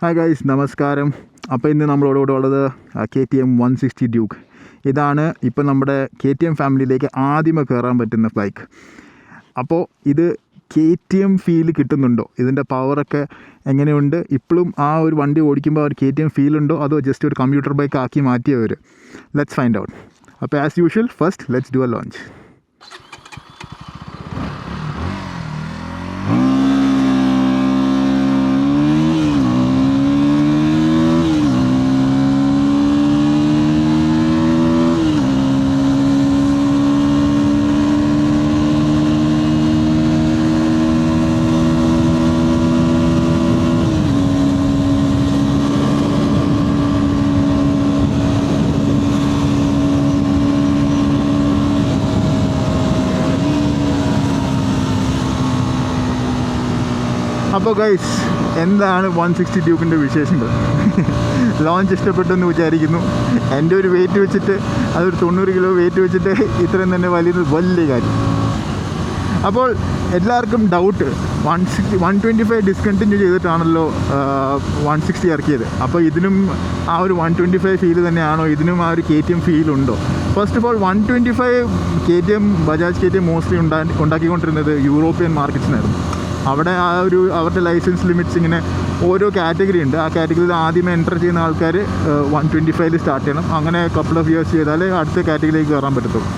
Hi guys നമസ്കാരം. അപ്പോൾ ഇന്ന് നമ്മളോട് ഉള്ളത് K T M one sixty Duke ഇതാണ് ഇപ്പോൾ നമ്മുടെ കെ ടി എം ഫാമിലിയിലേക്ക് ആദ്യമേ കയറാൻ പറ്റുന്ന ബൈക്ക് അപ്പോൾ ഇത് കെ ടി എം ഫീൽ കിട്ടുന്നുണ്ടോ? ഇതിന്റെ പവറൊക്കെ എങ്ങനെയുണ്ട്? ഇപ്പോഴും ആ ഒരു വണ്ടി ഓടിക്കുമ്പോൾ ഒരു കെ ടി എം ഫീൽ ഉണ്ടോ? അതോ ജസ്റ്റ് ഒരു കമ്പ്യൂട്ടർ ബൈക്ക് ആക്കി മാറ്റിയവർ ലെറ്റ്സ് ഫൈൻഡ് ഔട്ട് അപ്പോൾ as usual first let's do a launch അപ്പോൾ ഗൈസ് എന്താണ് വൺ സിക്സ്റ്റി ഡ്യൂക്കിന്റെ വിശേഷങ്ങൾ? ലോഞ്ച് ഇഷ്ടപ്പെട്ടെന്ന് വിചാരിക്കുന്നു. എന്റെ ഒരു വെയിറ്റ് വെച്ചിട്ട് അതൊരു തൊണ്ണൂറ് കിലോ വെയിറ്റ് വെച്ചിട്ട് ഇത്രയും തന്നെ വലിയത് വലിയ കാര്യം. അപ്പോൾ എല്ലാവർക്കും doubt one sixty one twenty five discontinue ചെയ്തിട്ടാണല്ലോ one sixty ഇറക്കിയത്. അപ്പോൾ ഇതിനും ആ ഒരു വൺ ട്വന്റി ഫൈവ് ഫീൽ തന്നെയാണോ? ഇതിനും ആ ഒരു കെ ടി എം ഫീൽ ഉണ്ടോ? First of all one twenty five K T M Bajaj K T M mostly ഉണ്ടാ ഉണ്ടാക്കിക്കൊണ്ടിരുന്നത് യൂറോപ്യൻ മാർക്കറ്റ്സിനായിരുന്നു അവിടെ ആ ഒരു അവരുടെ ലൈസൻസ് ലിമിറ്റ്സ് ഇങ്ങനെ ഓരോ കാറ്റഗറി ഉണ്ട്. ആ കാറ്റഗറിയിൽ ആദ്യമേ എന്റർ ചെയ്യുന്ന ആൾക്കാർ വൺ ട്വന്റി ഫൈവിൽ സ്റ്റാർട്ട് ചെയ്യണം. അങ്ങനെ കപ്പിൾ ഓഫ് ഇയേഴ്സ് ചെയ്താൽ അടുത്ത കാറ്റഗറിയിലേക്ക് കയറാൻ പറ്റത്തുള്ളൂ.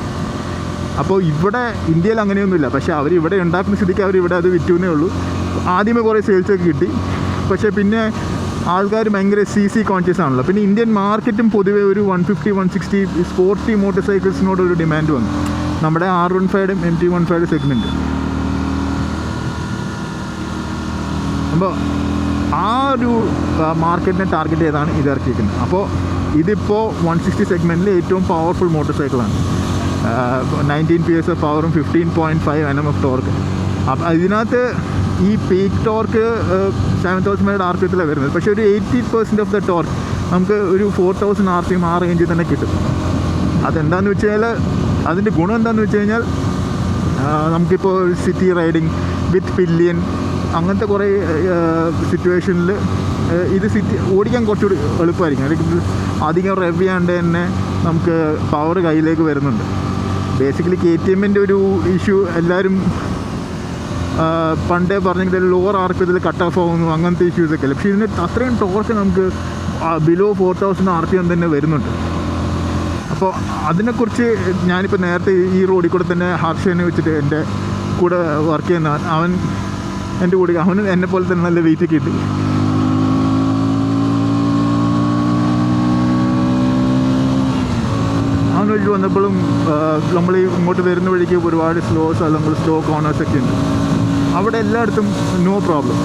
അപ്പോൾ ഇവിടെ ഇന്ത്യയിൽ അങ്ങനെയൊന്നുമില്ല. പക്ഷേ അവർ ഇവിടെ ഉണ്ടാക്കുന്ന സ്ഥിതിക്ക് അവർ ഇവിടെ അത് വിറ്റുന്നേ ഉള്ളൂ. ആദ്യമേ കുറേ സെയിൽസൊക്കെ കിട്ടി. പക്ഷേ പിന്നെ ആൾക്കാർ ഭയങ്കര സി സി കോൺഷ്യസ് ആണല്ലോ. പിന്നെ ഇന്ത്യൻ മാർക്കറ്റും പൊതുവേ ഒരു one fifty one sixty sporty motor സൈക്കിൾസിനോട് ഒരു ഡിമാൻഡ് വന്നു. നമ്മുടെ R one five M T one five segment അപ്പോൾ ആ ഒരു മാർക്കറ്റിനെ ടാർഗറ്റ് ചെയ്താണ് ഇത് ഇറക്കിയിരിക്കുന്നത്. അപ്പോൾ ഇതിപ്പോൾ വൺ സിക്സ്റ്റി സെഗ്മെന്റിൽ ഏറ്റവും പവർഫുൾ മോട്ടോർ സൈക്കിളാണ് നയന്റീൻ പി എസ് എഫ് പവറും fifteen point five N M of torque അപ്പം ഇതിനകത്ത് ഈ പീക്ക് ടോർക്ക് സെവൻ തൗസൻഡ് മൈഡ് ആർ പി എത്തിലാണ് വരുന്നത്. പക്ഷേ ഒരു eighty percent of the torque നമുക്ക് ഒരു ഫോർ തൗസൻഡ് ആർ പി ആ റേഞ്ചിൽ തന്നെ കിട്ടും. അതെന്താണെന്ന് വെച്ച് കഴിഞ്ഞാൽ അതിന്റെ ഗുണം എന്താണെന്ന് വെച്ച് കഴിഞ്ഞാൽ നമുക്കിപ്പോൾ സിറ്റി റൈഡിങ് വിത്ത് പില്ലിയൻ അങ്ങനത്തെ കുറേ സിറ്റുവേഷനിൽ ഇത് സിറ്റി ഓടിക്കാൻ കുറച്ചുകൂടി എളുപ്പമായിരിക്കും. അല്ലെങ്കിൽ അധികം റെവ് ചെയ്യാണ്ട് തന്നെ നമുക്ക് പവർ കയ്യിലേക്ക് വരുന്നുണ്ട്. ബേസിക്കലി കെ ടി എമ്മിന്റെ ഒരു ഇഷ്യൂ എല്ലാവരും പണ്ടേ പറഞ്ഞെങ്കിൽ ലോവർ ആർപ്പിയതിൽ കട്ട് ഓഫ് ആവുന്നു അങ്ങനത്തെ ഇഷ്യൂസ് ഒക്കെ പക്ഷേ ഇതിന് അത്രയും ടോർക്ക് നമുക്ക് below four thousand R P M തന്നെ വരുന്നുണ്ട്. അപ്പോൾ അതിനെക്കുറിച്ച് ഞാനിപ്പോൾ നേരത്തെ ഈ റോഡിൽ കൂടെ തന്നെ ഹർഷനെ വെച്ചിട്ട് എന്റെ കൂടെ വർക്ക് ചെയ്യുന്ന അവൻ എന്റെ കൂടെ അവന് എന്നെ പോലെ തന്നെ നല്ല വെയിറ്റ് ഒക്കെ ഉണ്ട് അവൻ വഴി വന്നപ്പോഴും നമ്മൾ ഇങ്ങോട്ട് വരുന്ന വഴിക്ക് ഒരുപാട് സ്ലോസ് അല്ലെങ്കിൽ സ്ലോ കോർണേഴ്സ് ഒക്കെ ഉണ്ട്. അവിടെ എല്ലായിടത്തും നോ പ്രോബ്ലം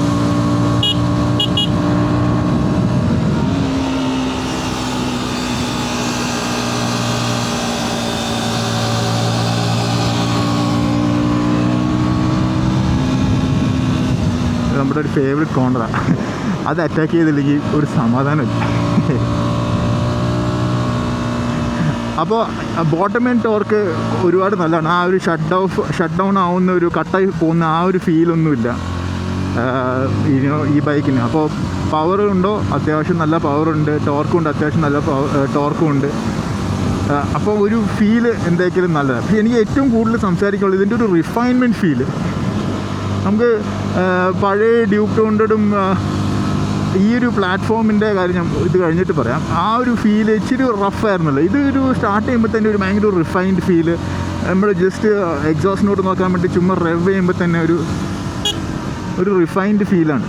നമ്മുടെ ഒരു ഫേവറേറ്റ് കോണ്ടറാണ് അത് അറ്റാക്ക് ചെയ്തില്ലെങ്കിൽ ഒരു സമാധാനമില്ല. അപ്പോൾ ബോട്ടം ആൻഡ് ടോർക്ക് ഒരുപാട് നല്ലതാണ്. ആ ഒരു ഷട്ട് ഓഫ് ഷട്ട് ഡൗൺ ആവുന്ന ഒരു കട്ടായി പോകുന്ന ആ ഒരു ഫീലൊന്നുമില്ല ഈ ബൈക്കിന് അപ്പോൾ പവർ ഉണ്ടോ? അത്യാവശ്യം നല്ല പവറുണ്ട് ടോർക്കും ഉണ്ട്. അത്യാവശ്യം നല്ല ടോർക്കും ഉണ്ട്. അപ്പോൾ ഒരു ഫീൽ എന്തെങ്കിലും നല്ലതാണ്. പക്ഷേ എനിക്ക് ഏറ്റവും കൂടുതൽ സംസാരിക്കുള്ളത് ഇതിന്റെ ഒരു റിഫൈൻമെന്റ് ഫീൽ നമുക്ക് പഴയ ഡ്യൂക്ക് ടൗണ്ടും ഈ ഒരു പ്ലാറ്റ്ഫോമിന്റെ കാര്യം ഞാൻ ഇത് കഴിഞ്ഞിട്ട് പറയാം. ആ ഒരു ഫീൽ ഇച്ചിരി റഫ് ആയിരുന്നല്ലോ. ഇത് ഒരു സ്റ്റാർട്ട് ചെയ്യുമ്പോൾ തന്നെ ഒരു ഭയങ്കര റിഫൈൻഡ് ഫീൽ നമ്മൾ ജസ്റ്റ് എക്സോസ്റ്റിനോട്ട് നോക്കാൻ വേണ്ടി ചുമ്മാ റെവ് ചെയ്യുമ്പോൾ തന്നെ ഒരു ഒരു റിഫൈൻഡ് ഫീലാണ്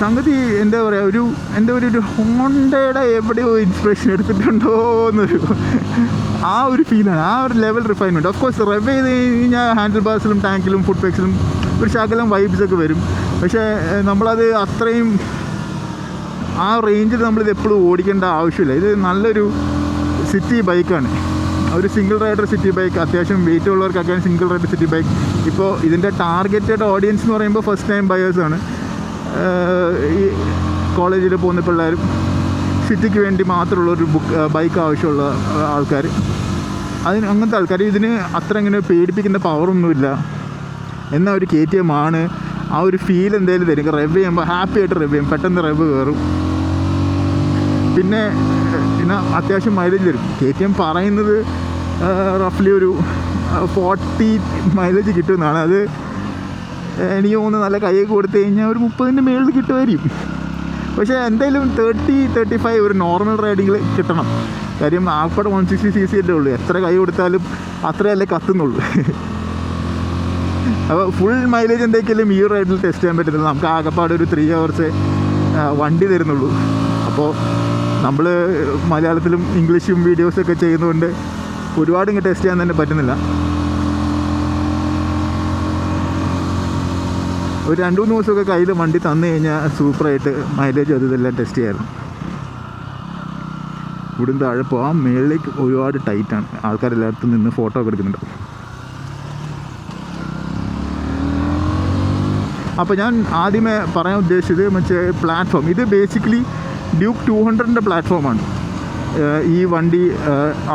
സംഗതി എന്താ പറയുക ഒരു എന്താ ഒരു ഒരു ഹോണ്ടയുടെ എവിടെയോ ഇൻസ്പിറേഷൻ എടുത്തിട്ടുണ്ടോ എന്നൊരു ആ ഒരു ഫീലാണ് ആ ഒരു level refinement of course rev ചെയ്ത് കഴിഞ്ഞാൽ ഹാൻഡിൽ ബാസിലും ടാങ്കിലും ഫുഡ് പാക്സിലും ഒരു ശകലം വൈബ്സൊക്കെ വരും. പക്ഷേ നമ്മളത് അത്രയും ആ റേഞ്ചിൽ നമ്മളിത് എപ്പോഴും ഓടിക്കേണ്ട ആവശ്യമില്ല. ഇത് നല്ലൊരു സിറ്റി ബൈക്കാണ് ഒരു സിംഗിൾ റൈഡർ സിറ്റി ബൈക്ക് അത്യാവശ്യം വെയിറ്റ് ഉള്ളവർക്കൊക്കെ സിംഗിൾ റൈഡർ സിറ്റി ബൈക്ക് ഇപ്പോൾ ഇതിന്റെ ടാർഗറ്റഡ് ഓഡിയൻസ് എന്ന് പറയുമ്പോൾ ഫസ്റ്റ് ടൈം ബയേഴ്സാണ് ഈ കോളേജിൽ പോകുന്ന പിള്ളേരും സിറ്റിക്ക് വേണ്ടി മാത്രമുള്ള ഒരു ബുക്ക് ബൈക്ക് ആവശ്യമുള്ള ആൾക്കാർ. അതിന് അങ്ങനത്തെ ആൾക്കാർ. ഇതിന് അത്ര ഇങ്ങനെ പേടിപ്പിക്കുന്ന പവറൊന്നുമില്ല. എന്നാൽ ഒരു കെ ടി എം ആണ്. ആ ഒരു ഫീൽ എന്തെങ്കിലും തരും. റെവ് ചെയ്യുമ്പോൾ ഹാപ്പി ആയിട്ട് റെവ് ചെയ്യും. പെട്ടെന്ന് റെവ് കയറും പിന്നെ പിന്നെ അത്യാവശ്യം മൈലേജ് തരും. കെ ടി എം പറയുന്നത് റഫ്ലി ഒരു ഫോർട്ടി മൈലേജ് കിട്ടുമെന്നാണ്. അത് എനിക്ക് തോന്നുന്നു നല്ല കൈയൊക്കെ കൊടുത്തു കഴിഞ്ഞാൽ ഒരു മുപ്പതിന്റെ മേളിൽ കിട്ടുമായിരിക്കും. പക്ഷേ എന്തായാലും തേർട്ടി തേർട്ടി ഫൈവ് ഒരു നോർമൽ റൈഡിങ്ങിൽ കിട്ടണം. കാര്യം നാൽപ്പത് വൺ സിക്സ്റ്റി സി സി അല്ലേ ഉള്ളൂ. എത്ര കൈ കൊടുത്താലും അത്രയല്ലേ കത്തുന്നുള്ളൂ. അപ്പോൾ ഫുൾ മൈലേജ് എന്തൊക്കെയാലും ഈ റൈഡിൽ ടെസ്റ്റ് ചെയ്യാൻ പറ്റുന്നില്ല നമുക്ക് ആകെപ്പാട് ഒരു ത്രീ അവേഴ്സ് വണ്ടി തരുന്നുള്ളൂ. അപ്പോൾ നമ്മൾ മലയാളത്തിലും ഇംഗ്ലീഷും വീഡിയോസൊക്കെ ചെയ്യുന്നതുകൊണ്ട് ഒരുപാട് ഇങ്ങ് ടെസ്റ്റ് ചെയ്യാൻ തന്നെ പറ്റുന്നില്ല. ഒരു രണ്ട് മൂന്ന് ദിവസമൊക്കെ കയ്യിൽ വണ്ടി തന്നു കഴിഞ്ഞാൽ സൂപ്പറായിട്ട് മൈലേജ് അത് ഇതെല്ലാം ടെസ്റ്റ് ചെയ്യായിരുന്നു. ഇവിടുന്ന് താഴെ പോകാം മേളിലേക്ക് ഒരുപാട് ടൈറ്റാണ് ആൾക്കാരെല്ലായിടത്തും നിന്ന് ഫോട്ടോ ഒക്കെ എടുക്കുന്നുണ്ട്. അപ്പോൾ ഞാൻ ആദ്യമേ പറയാൻ ഉദ്ദേശിച്ചത് മറ്റേ പ്ലാറ്റ്ഫോം ഇത് ബേസിക്കലി ഡ്യൂക്ക് ടു ഹൺഡ്രഡിന്റെ പ്ലാറ്റ്ഫോമാണ് ഈ വണ്ടി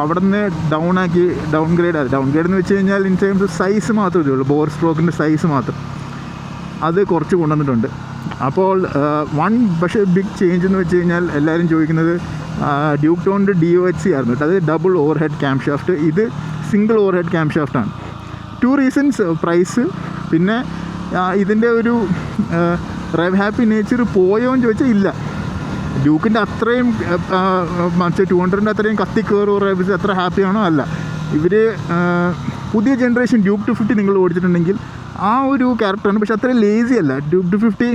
അവിടെ നിന്ന് ഡൗൺ ആക്കി ഡൗൺ ഗ്രേഡ് ഡൗൺ ഗ്രേഡ് എന്ന് വെച്ച് കഴിഞ്ഞാൽ ഇൻ ടൈംസ് സൈസ് മാത്രമേ ഉള്ളൂ. ബോർ സ്ട്രോക്കിന്റെ സൈസ് മാത്രം. അത് കുറച്ച് കൊണ്ടുവന്നിട്ടുണ്ട്. അപ്പോൾ വൺ പക്ഷേ ബിഗ് ചേഞ്ച് എന്ന് വെച്ച് കഴിഞ്ഞാൽ എല്ലാവരും ചോദിക്കുന്നത് ഡ്യൂക്ക് ടോണിന്റെ ഡി ഒ എച്ച് സി ആയിരുന്നു കേട്ടോ. അത് double over head cam shaft ഇത് സിംഗിൾ ഓവർ ഹെഡ് ക്യാം ഷാഫ്റ്റാണ് ടു റീസൺസ് പ്രൈസ് പിന്നെ ഇതിന്റെ ഒരു റെവ് ഹാപ്പി നേച്ചർ പോയോ എന്ന് ചോദിച്ചാൽ ഇല്ല. ഡ്യൂക്കിന്റെ അത്രയും മറ്റേ ടു ഹൺഡ്രഡിന്റെ അത്രയും കത്തി കയറുമോ റെവ്സ് അത്ര ഹാപ്പിയാണോ അല്ല. ഇവർ പുതിയ ജനറേഷൻ ഡ്യൂക്ക് ടു ഫിഫ്റ്റി നിങ്ങൾ ഓടിച്ചിട്ടുണ്ടെങ്കിൽ ആ ഒരു ക്യാരക്ടറാണ് പക്ഷെ അത്ര ലേസി അല്ല. ടു ഫിഫ്റ്റി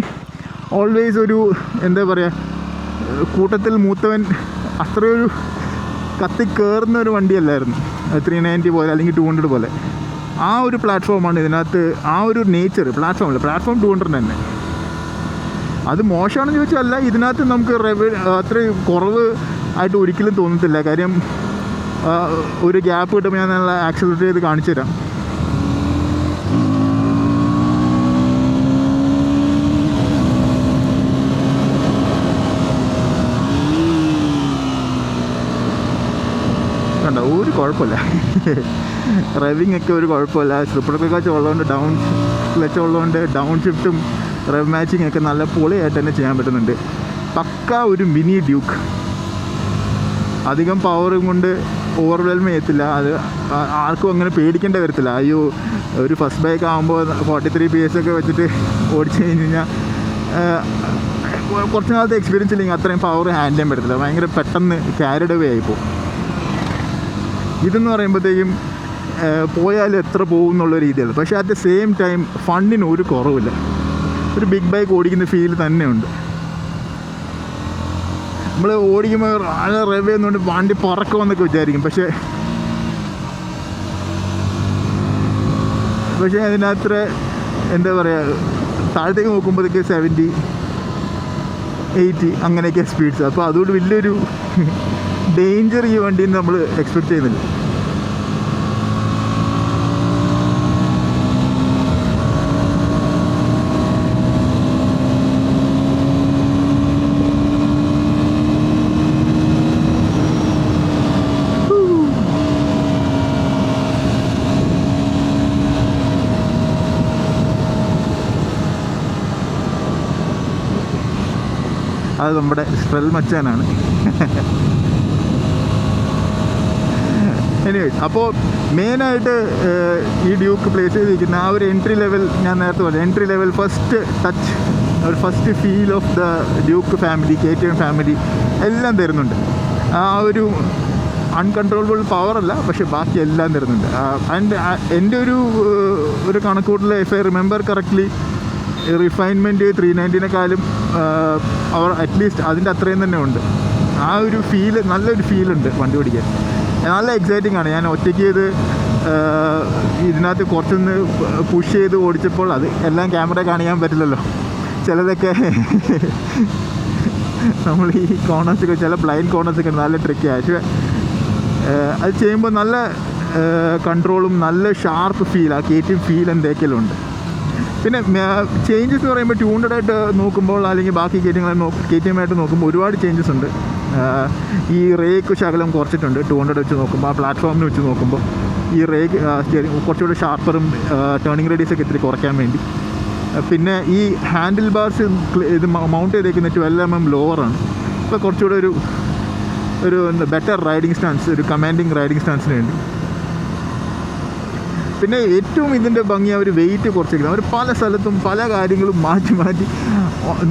ഓൾവേസ് ഒരു എന്താ പറയുക കൂട്ടത്തിൽ മൂത്തവൻ അത്രയൊരു കത്തി കയറുന്ന ഒരു വണ്ടിയല്ലായിരുന്നു ത്രീ നയന്റി പോലെ അല്ലെങ്കിൽ ടു ഹൺഡ്രഡ് പോലെ. ആ ഒരു പ്ലാറ്റ്ഫോമാണ് ഇതിനകത്ത് ആ ഒരു നേച്ചർ പ്ലാറ്റ്ഫോം അല്ല പ്ലാറ്റ്ഫോം ടു ഹൺഡ്രഡ് തന്നെ. അത് മോശമാണെന്ന് ചോദിച്ചാൽ ഇതിനകത്ത് നമുക്ക് റെവ അത്ര കുറവ് ആയിട്ട് ഒരിക്കലും തോന്നത്തില്ല. കാര്യം ഒരു ഗ്യാപ്പ് കിട്ടുമ്പോൾ ഞാൻ നല്ല ആക്സിലറേറ്റ് ചെയ്ത് കാണിച്ചു തരാം കണ്ടോ? ഒരു കുഴപ്പമില്ല. റവിങ് ഒക്കെ ഒരു കുഴപ്പമില്ല. സ്ലിപ്പർ കാച്ച് ഉള്ളതുകൊണ്ട് ഡൗൺ ക്ലച്ച് ഉള്ളതുകൊണ്ട് ഡൗൺ ഷിഫ്റ്റും റെവ് മാച്ചിങ് ഒക്കെ നല്ല പൊളിയായിട്ട് തന്നെ ചെയ്യാൻ പറ്റുന്നുണ്ട്. പക്ക ഒരു മിനി ഡ്യൂക്ക് അധികം പവറും കൊണ്ട് ഓവർവെൽമ ചെയ്യത്തില്ല. അത് ആർക്കും അങ്ങനെ പേടിക്കേണ്ട വരത്തില്ല. അയ്യോ ഒരു ഫസ്റ്റ് ബൈക്ക് ആകുമ്പോൾ ഫോർട്ടി ത്രീ പി എസ് ഒക്കെ വെച്ചിട്ട് ഓടിച്ചു കഴിഞ്ഞ് കഴിഞ്ഞാൽ കുറച്ച് നാളത്തെ എക്സ്പീരിയൻസ് ഇല്ലെങ്കിൽ അത്രയും പവർ ഹാൻഡ് ചെയ്യാൻ പറ്റത്തില്ല. ഭയങ്കര പെട്ടെന്ന് ക്യാരിഡ് അവേ ആയിപ്പോൾ ഇതെന്ന് പറയുമ്പോഴത്തേക്കും പോയാൽ എത്ര പോകും എന്നുള്ള രീതിയാണ് പക്ഷേ അറ്റ് ദ സെയിം ടൈം ഫണ്ടിന് ഒരു കുറവില്ല. ഒരു ബിഗ് ബൈക്ക് ഓടിക്കുന്ന ഫീൽ തന്നെയുണ്ട്. നമ്മൾ ഓടിക്കുമ്പോൾ നല്ല റെവ് എന്നുകൊണ്ട് വണ്ടി പറക്കുമെന്നൊക്കെ വിചാരിക്കും. പക്ഷേ പക്ഷേ അതിനത്ര എന്താ പറയുക താഴത്തേക്ക് നോക്കുമ്പോഴത്തേക്ക് സെവന്റി എയ്റ്റി അങ്ങനെയൊക്കെ സ്പീഡ്സ് അപ്പോൾ അതുകൊണ്ട് വലിയൊരു ഡേഞ്ചർ ഈ വണ്ടിയിൽ നമ്മൾ എക്സ്പെക്ട് ചെയ്യുന്നില്ല. അത് നമ്മുടെ സ്ട്രെൽ മച്ചാനാണ്. എനിവേസ് അപ്പോൾ മെയിനായിട്ട് ഈ ഡ്യൂക്ക് പ്ലേസ് ചെയ്തിരിക്കുന്ന ആ ഒരു എൻട്രി ലെവൽ ഞാൻ നേരത്തെ പറഞ്ഞു എൻട്രി ലെവൽ ഫസ്റ്റ് ടച്ച് ഒരു first feel of the Duke family K T M family എല്ലാം തരുന്നുണ്ട്. ആ ഒരു അൺകൺട്രോളബിൾ പവറല്ല പക്ഷെ ബാക്കി എല്ലാം തരുന്നുണ്ട്. ആൻഡ് എന്റെ ഒരു ഒരു കണക്കൂട്ടിൽ if I remember correctly refinement three നയന്റീനെക്കാളും അവർ അറ്റ്ലീസ്റ്റ് അതിന്റെ അത്രയും തന്നെ ഉണ്ട്. ആ ഒരു ഫീൽ നല്ലൊരു ഫീലുണ്ട് വണ്ടി ഓടിക്കാൻ. നല്ല എക്സൈറ്റിംഗ് ആണ്. ഞാൻ ഒറ്റയ്ക്ക് ആഹ്, ഇതിനകത്ത് കുറച്ചൊന്ന് പുഷ് ചെയ്ത് ഓടിച്ചപ്പോൾ അത് എല്ലാം ക്യാമറ കാണിക്കാൻ പറ്റില്ലല്ലോ. ചിലതൊക്കെ നമ്മൾ ഈ കോർണേഴ്സൊക്കെ ചില ബ്ലൈൻഡ് കോർണേഴ്സൊക്കെ നല്ല ട്രിക്കി പക്ഷേ അത് ചെയ്യുമ്പോൾ നല്ല കൺട്രോളും നല്ല ഷാർപ്പ് ഫീൽ ആ. കേറ്റും ഫീൽ എന്തൊക്കെയെല്ലാം ഉണ്ട് പിന്നെ ചേഞ്ചസ് എന്ന് പറയുമ്പോൾ ട്യൂണ്ടഡായിട്ട് നോക്കുമ്പോൾ അല്ലെങ്കിൽ ബാക്കി കേറ്റിങ്ങളെ നോ കയറ്റിയുമായിട്ട് നോക്കുമ്പോൾ ഒരുപാട് ചേഞ്ചസ് ഉണ്ട്. ഈ റേക്ക് ശകലം കുറച്ചിട്ടുണ്ട്. ടു ഹൺഡ്രഡ് വെച്ച് നോക്കുമ്പോൾ ആ പ്ലാറ്റ്ഫോമിന് വെച്ച് നോക്കുമ്പോൾ ഈ റേക്ക് കുറച്ചുകൂടി ഷാർപ്പറും ടേണിംഗ് റേഡിയസ് ഒക്കെ ഇത്തിരി കുറയ്ക്കാൻ വേണ്ടി. പിന്നെ ഈ ഹാൻഡിൽ ബാർസ് ഇത് മൗണ്ട് ചെയ്തേക്കുന്ന ട്വൽവ് എം എം ലോവറാണ് അപ്പോൾ കുറച്ചുകൂടെ ഒരു ഒരു ബെറ്റർ റൈഡിങ് സ്റ്റാൻസ് ഒരു കമാൻഡിങ് റൈഡിങ് സ്റ്റാൻസിന് വേണ്ടി. പിന്നെ ഏറ്റവും ഇതിന്റെ ഭംഗി അവർ വെയിറ്റ് കുറച്ചിരിക്കുന്നത്. അവർ പല സ്ഥലത്തും പല കാര്യങ്ങളും മാറ്റി മാറ്റി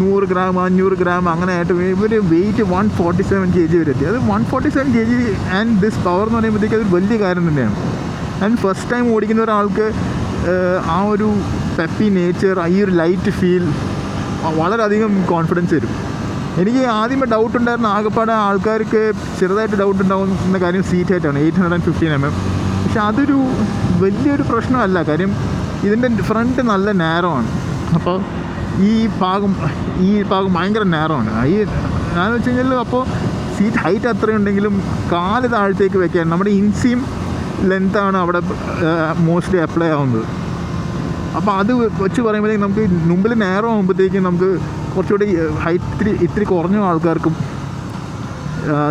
നൂറ് ഗ്രാം അഞ്ഞൂറ് ഗ്രാം അങ്ങനെ ആയിട്ട് ഇവർ weight one forty seven K G വരെ എത്തി അത് one forty seven K G and this power എന്ന് പറയുമ്പോഴത്തേക്ക് അതൊരു വലിയ കാര്യം തന്നെയാണ്. ആൻഡ് ഫസ്റ്റ് ടൈം ഓടിക്കുന്ന ഒരാൾക്ക് ആ ഒരു പെപ്പി നേച്ചർ ഈ ഒരു ലൈറ്റ് ഫീൽ വളരെയധികം കോൺഫിഡൻസ് തരും എനിക്ക് ആദ്യമേ ഡൗട്ട് ഉണ്ടായിരുന്ന. ആകെപ്പാടെ ആൾക്കാർക്ക് ചെറുതായിട്ട് ഡൗട്ട് ഉണ്ടാവുന്ന കാര്യം seat ഹൈറ്റാണ് eight hundred and fifteen M M പക്ഷെ അതൊരു വലിയൊരു പ്രശ്നമല്ല. കാര്യം ഇതിന്റെ ഫ്രണ്ട് നല്ല നേരമാണ് അപ്പോൾ ഈ ഭാഗം ഈ ഭാഗം ഭയങ്കര നേരമാണ് ഈ ഞാൻ വെച്ച് കഴിഞ്ഞാൽ അപ്പോൾ സീറ്റ് ഹൈറ്റ് അത്രയുണ്ടെങ്കിലും കാൽ താഴത്തേക്ക് വെക്കാൻ നമ്മുടെ ഇൻസിയും ലെങ്താണ് അവിടെ മോസ്റ്റ്ലി അപ്ലൈ ആവുന്നത്. അപ്പോൾ അത് വെച്ച് പറയുമ്പോഴേക്കും നമുക്ക് മുമ്പിൽ നേരം ആകുമ്പോഴത്തേക്കും നമുക്ക് കുറച്ചുകൂടി ഹൈറ്റ് ഇത്തിരി ഇത്തിരി കുറഞ്ഞ ആൾക്കാർക്കും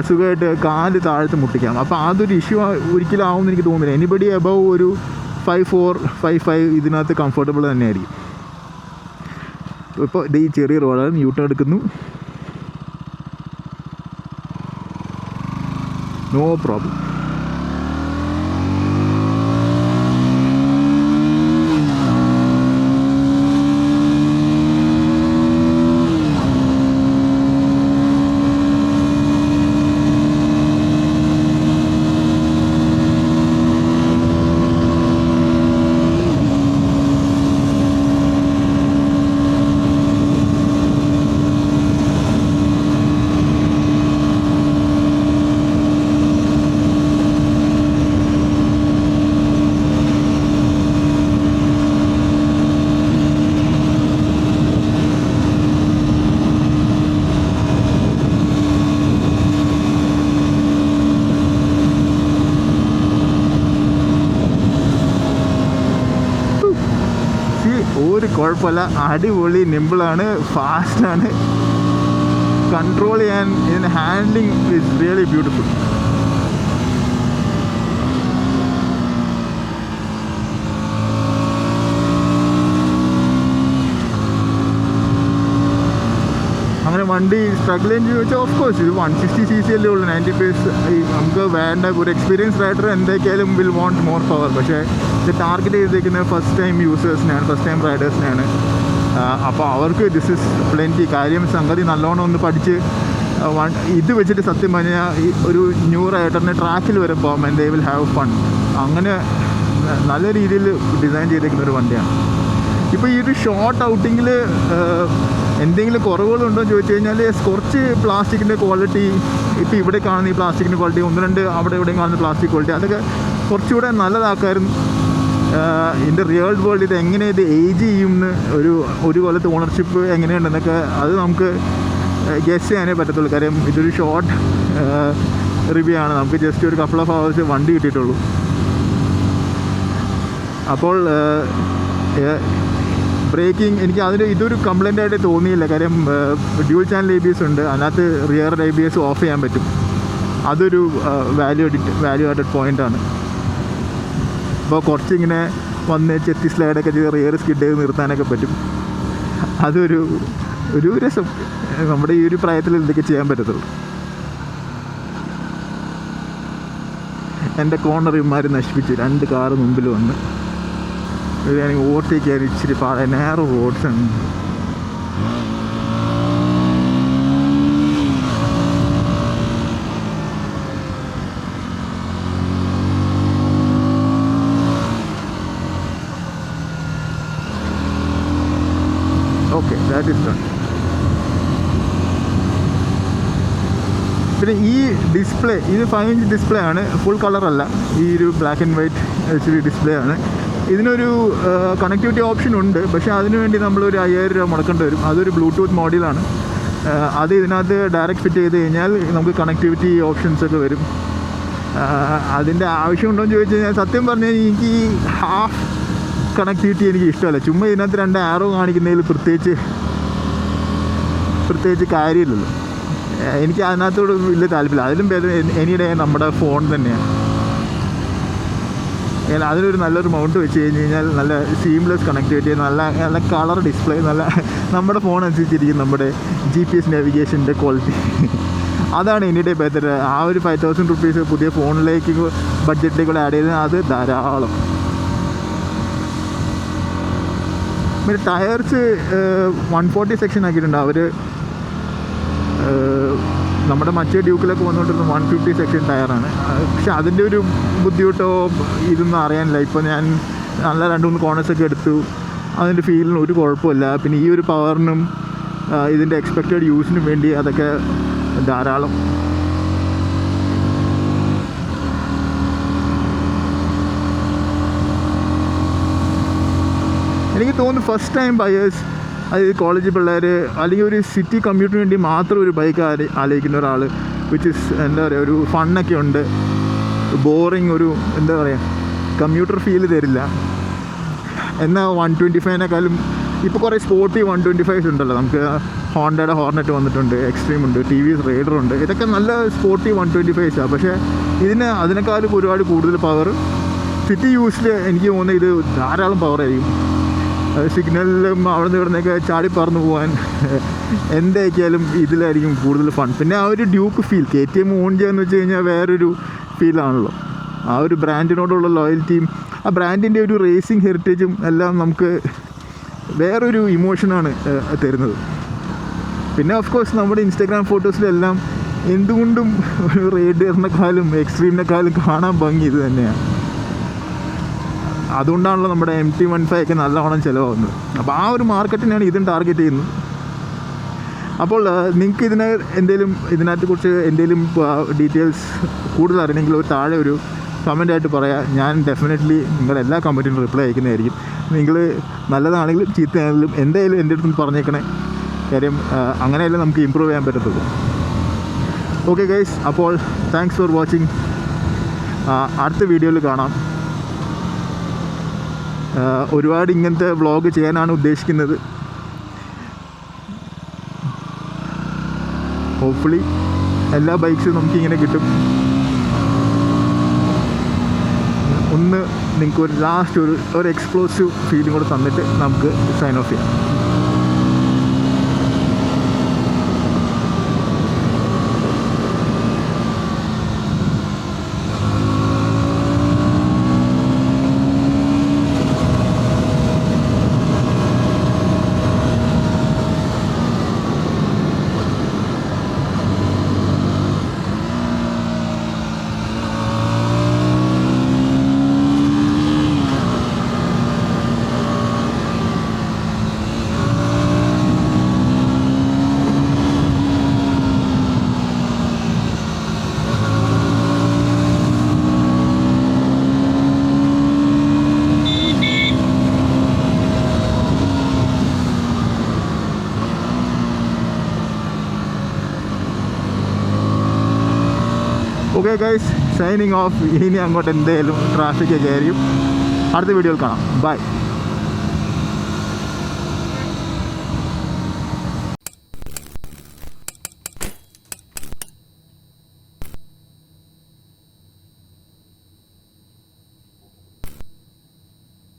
സുഖമായിട്ട് കാൽ താഴത്ത് മുട്ടിക്കാം. അപ്പോൾ അതൊരു ഇഷ്യൂ ഒരിക്കലും ആവുമെന്ന് എനിക്ക് തോന്നുന്നില്ല. എനിബഡി അബവ് ഒരു ഫൈവ് ഫോർ ഫൈവ് ഫൈവ് ഇതിനകത്ത് കംഫർട്ടബിൾ തന്നെയായിരിക്കും. ഇപ്പോൾ ഈ ചെറിയ റോഡാണ് യൂട്ടേൺ എടുക്കുന്നു. നോ പ്രോബ്ലം See, ഒരു കുഴപ്പമില്ല അടിപൊളി നിമ്പിളാണ് ഫാസ്റ്റാണ് കൺട്രോൾ ചെയ്യാൻ ഇതിന്റെ ഹാൻഡ്ലിങ് ഇസ് റിയലി ബ്യൂട്ടിഫുൾ വണ്ടി സ്ട്രഗിൾ ചെയ്യുന്ന ചോദിച്ചാൽ ഓഫ് കോഴ്സ് ഇത് വൺ സിക്സ്റ്റി സി സി അല്ലേ ഉള്ളൂ. നയന്റി പേസ് നമുക്ക് വേണ്ട ഒരു എക്സ്പീരിയൻസ് റൈഡർ എന്തൊക്കെയാലും വിൽ വോണ്ട് മോർ പവർ പക്ഷേ ഇത് ടാർഗറ്റ് ചെയ്തേക്കുന്നത് ഫസ്റ്റ് ടൈം യൂസേഴ്സിനെയാണ് ഫസ്റ്റ് ടൈം റൈഡേഴ്സിനെയാണ് അപ്പോൾ അവർക്ക് ദിസ് ഇസ് പ്ലെന്റി കാര്യം സംഗതി നല്ലോണം ഒന്ന് പഠിച്ച് വൺ- ഇത് വെച്ചിട്ട് സത്യം പറഞ്ഞാൽ ഒരു ന്യൂ റൈഡറിന് ട്രാക്കിൽ വരെ പോകാം and they will have fun അങ്ങനെ നല്ല രീതിയിൽ ഡിസൈൻ ചെയ്തിരിക്കുന്ന ഒരു വണ്ടിയാണ്. ഇപ്പോൾ ഈ ഒരു ഷോർട്ട് ഔട്ടിങ്ങിൽ എന്തെങ്കിലും കുറവുകളുണ്ടോ എന്ന് ചോദിച്ചു കഴിഞ്ഞാൽ കുറച്ച് പ്ലാസ്റ്റിക്കിന്റെ ക്വാളിറ്റി ഇപ്പോൾ ഇവിടെ കാണുന്ന ഈ പ്ലാസ്റ്റിക്കിന്റെ ക്വാളിറ്റി ഒന്ന് രണ്ട് അവിടെ ഇവിടെയും കാണുന്ന പ്ലാസ്റ്റിക് ക്വാളിറ്റി അതൊക്കെ കുറച്ചുകൂടെ നല്ലതാക്കായിരുന്നു ഇതിന്റെ റിയൽ വേൾഡ് ഇത് എങ്ങനെ ഇത് ഏജ് ചെയ്യുമെന്ന് ഒരു ഒരു കൊല്ലത്തെ ഓണർഷിപ്പ് എങ്ങനെയുണ്ടെന്നൊക്കെ അത് നമുക്ക് ഗസ് ചെയ്യാനേ പറ്റത്തുള്ളൂ. കാര്യം ഇതൊരു ഷോർട്ട് റിവ്യൂ ആണ്. നമുക്ക് ജസ്റ്റ് ഒരു കപ്പിൾ ഓഫ് അവേഴ്സ് വണ്ടി കിട്ടിയിട്ടുള്ളൂ. അപ്പോൾ ബ്രേക്കിംഗ് എനിക്ക് അതിന് ഇതൊരു കംപ്ലൈന്റ് ആയിട്ട് തോന്നിയില്ല. കാര്യം dual channel A B S ഉണ്ട്. അതിനകത്ത് rear A B S off ചെയ്യാൻ പറ്റും. അതൊരു വാല്യൂ അഡിറ്റ് വാല്യൂ ആഡഡ് പോയിന്റാണ് അപ്പോൾ കുറച്ചിങ്ങനെ വന്ന് ചെത്തി സ്ലൈഡൊക്കെ ചെയ്ത് റിയർ സ്കിഡ് ചെയ്ത് നിർത്താനൊക്കെ പറ്റും. അതൊരു ഒരു രസം. നമ്മുടെ ഈ ഒരു പ്രായത്തിൽ എന്തൊക്കെ ചെയ്യാൻ പറ്റത്തുള്ളൂ. എന്റെ കോണർ ഇമാർ നശിപ്പിച്ചു. രണ്ട് കാറ് മുമ്പിൽ വന്ന്. ഇതാണെങ്കിൽ ഓവർടേക്ക് ചെയ്യാൻ ഇച്ചിരി പാത നാറോ റോഡ്സ് ആണ് ഓക്കെ ദാറ്റ് ഇസ് ഡൺ പിന്നെ ഈ ഡിസ്പ്ലേ ഇത് ഫൈവ് ഇഞ്ച് ഡിസ്പ്ലേ ആണ്. ഫുൾ കളറല്ല ഈ ഒരു black and white H D display ആണ്. ഇതിനൊരു കണക്ടിവിറ്റി ഓപ്ഷൻ ഉണ്ട്. പക്ഷേ അതിനുവേണ്ടി നമ്മൾ നമ്മളൊരു അയ്യായിരം രൂപ മുടക്കേണ്ടി വരും. അതൊരു ബ്ലൂടൂത്ത് മോഡലാണ് അത് ഇതിനകത്ത് ഡയറക്റ്റ് ഫിറ്റ് ചെയ്ത് കഴിഞ്ഞാൽ നമുക്ക് കണക്ടിവിറ്റി ഓപ്ഷൻസ് ഒക്കെ വരും. അതിന്റെ ആവശ്യമുണ്ടോ എന്ന് ചോദിച്ചു കഴിഞ്ഞാൽ സത്യം പറഞ്ഞാൽ എനിക്ക് ഹാഫ് കണക്ടിവിറ്റി എനിക്ക് ഇഷ്ടമല്ല. ചുമ്മാ ഇതിനകത്ത് രണ്ട് ആറോ കാണിക്കുന്നതിൽ പ്രത്യേകിച്ച് പ്രത്യേകിച്ച് കാര്യമില്ലല്ലോ. എനിക്ക് അതിനകത്തോട് വലിയ താല്പര്യമില്ല. അതിലും ഭേദം എനിയുടെ നമ്മുടെ ഫോൺ തന്നെയാണ്. ഇങ്ങനെ അതിനൊരു നല്ലൊരു മൗണ്ട് വെച്ച് കഴിഞ്ഞ് കഴിഞ്ഞാൽ നല്ല സീംലെസ് കണക്ടിവിറ്റി നല്ല നല്ല കളർ ഡിസ്പ്ലേ നല്ല നമ്മുടെ ഫോൺ അനുസരിച്ചിരിക്കും നമ്മുടെ ജി പി എസ് നാവിഗേഷന്റെ ക്വാളിറ്റി അതാണ് എന്റെ ബെറ്റർ ആ ഒരു ഫൈവ് തൗസൻഡ് റുപ്പീസ് പുതിയ ഫോണിലേക്ക് ബഡ്ജറ്റിലേക്ക് ആഡ് ചെയ്ത് അത് ധാരാളം. പിന്നെ ടയർസ് വൺ ഫോർട്ടി സെക്ഷൻ ആക്കിയിട്ടുണ്ട്. അവർ നമ്മുടെ മറ്റേ ഡ്യൂക്കിലൊക്കെ വന്നുകൊണ്ടിരുന്ന വൺ ഫിഫ്റ്റി സെക്ഷൻ ടയറാണ് പക്ഷെ അതിന്റെ ഒരു ബുദ്ധിമുട്ടോ ഇതൊന്നും അറിയാനില്ല. ഇപ്പോൾ ഞാൻ നല്ല രണ്ട് മൂന്ന് കോണേഴ്സൊക്കെ എടുത്തു. അതിന്റെ ഫീലിന് ഒരു കുഴപ്പമില്ല. പിന്നെ ഈ ഒരു പവറിനും ഇതിന്റെ എക്സ്പെക്റ്റഡ് യൂസിനും വേണ്ടി അതൊക്കെ ധാരാളം. എനിക്ക് തോന്നുന്നു ഫസ്റ്റ് ടൈം ബയേഴ്സ് അതായത് കോളേജ് പിള്ളേർ അല്ലെങ്കിൽ ഒരു സിറ്റി കമ്മ്യൂട്ടിന് വേണ്ടി മാത്രം ഒരു ബൈക്ക് ആലോചിക്കുന്ന ഒരാൾ വിച്ച് ഇസ് എന്താ പറയുക ഒരു ഫണ്ണൊക്കെ ഉണ്ട്. ബോറിങ് ഒരു എന്താ പറയുക കമ്പ്യൂട്ടർ ഫീൽ തരില്ല. എന്നാൽ വൺ ട്വന്റി ഫൈവിനേക്കാളും ഇപ്പോൾ കുറേ സ്പോർട്ടി വൺ ട്വന്റി ഫൈവ്സ് ഉണ്ടല്ലോ. നമുക്ക് ഹോണ്ടയുടെ ഹോർണറ്റ് വന്നിട്ടുണ്ട് എക്സ്ട്രീം ഉണ്ട് ടി വി റൈഡർ ഉണ്ട്. ഇതൊക്കെ നല്ല സ്പോർട്ടി വൺ ട്വന്റി ഫൈവ്സാണ് പക്ഷേ ഇതിന് അതിനേക്കാളും ഒരുപാട് കൂടുതൽ പവർ സിറ്റി യൂസിൽ എനിക്ക് തോന്നുന്നത് ഇത് ധാരാളം പവറായിരിക്കും സിഗ്നലിലും അവിടെ നിന്ന് ഇവിടുന്നൊക്കെ ചാടി പറന്ന് പോകാൻ എന്തൊക്കെയാലും ഇതിലായിരിക്കും കൂടുതൽ ഫൺ പിന്നെ ആ ഒരു Duke feel K T M on ചെയ്യാന്ന് വെച്ച് കഴിഞ്ഞാൽ വേറൊരു ഫീലാണല്ലോ ആ ഒരു ബ്രാൻഡിനോടുള്ള ലോയൽറ്റിയും ആ ബ്രാൻഡിന്റെ ഒരു റേസിംഗ് ഹെറിറ്റേജും എല്ലാം നമുക്ക് വേറൊരു ഇമോഷനാണ് തരുന്നത്. പിന്നെ ഓഫ് കോഴ്സ് നമ്മുടെ ഇൻസ്റ്റാഗ്രാം ഫോട്ടോസിലെല്ലാം എന്തുകൊണ്ടും ഒരു റേഡിയറിനെക്കാളും എക്സ്ട്രീമിനെക്കാളും കാണാൻ ഭംഗി ഇത് തന്നെയാണ്. അതുകൊണ്ടാണല്ലോ നമ്മുടെ എം ടി വൺ ഫൈവ് ഒക്കെ നല്ലവണ്ണം ചിലവാകുന്നത്. അപ്പോൾ ആ ഒരു മാർക്കറ്റിനെയാണ് ഇതും ടാർഗറ്റ് ചെയ്യുന്നത്. അപ്പോൾ നിങ്ങൾക്ക് ഇതിന് എന്തെങ്കിലും ഇതിനകത്തെ കുറിച്ച് എന്തെങ്കിലും ഡീറ്റെയിൽസ് കൂടുതൽ അറിയണമെങ്കിൽ ഒരു താഴെ ഒരു കമന്റായിട്ട് പറയാം. ഞാൻ ഡെഫിനറ്റ്ലി നിങ്ങളുടെ എല്ലാ കമന്റിനും റിപ്ലൈ അയക്കുന്നതായിരിക്കും. നിങ്ങൾ നല്ലതാണെങ്കിലും ചീത്തയാണെങ്കിലും എന്തായാലും എന്റെ അടുത്ത് പറഞ്ഞേക്കണേ. കാര്യം അങ്ങനെയല്ലേ നമുക്ക് ഇമ്പ്രൂവ് ചെയ്യാൻ പറ്റത്തുള്ളൂ. ഓക്കെ ഗൈസ് അപ്പോൾ താങ്ക്സ് ഫോർ വാച്ചിങ് അടുത്ത വീഡിയോയിൽ കാണാം. ഒരുപാട് ഇങ്ങനത്തെ വ്ളോഗ് ചെയ്യാനാണ് ഉദ്ദേശിക്കുന്നത്. ഹോപ്പ്ഫുള്ളി എല്ലാ ബൈക്സും നമുക്കിങ്ങനെ കിട്ടും. ഒന്ന് നിങ്ങൾക്ക് ഒരു ലാസ്റ്റ് ഒരു ഒരു എക്സ്പ്ലോസീവ് ഫീലും കൂടെ തന്നിട്ട് നമുക്ക് സൈൻ ഓഫ് ചെയ്യാം ഓക്കെ ഗൈസ് സൈനിങ് ഓഫ് ഇനി അങ്ങോട്ട് എന്തെങ്കിലും ട്രാഫിക് ആയിരിക്കും. അടുത്ത വീഡിയോയിൽ കാണാം. ബൈ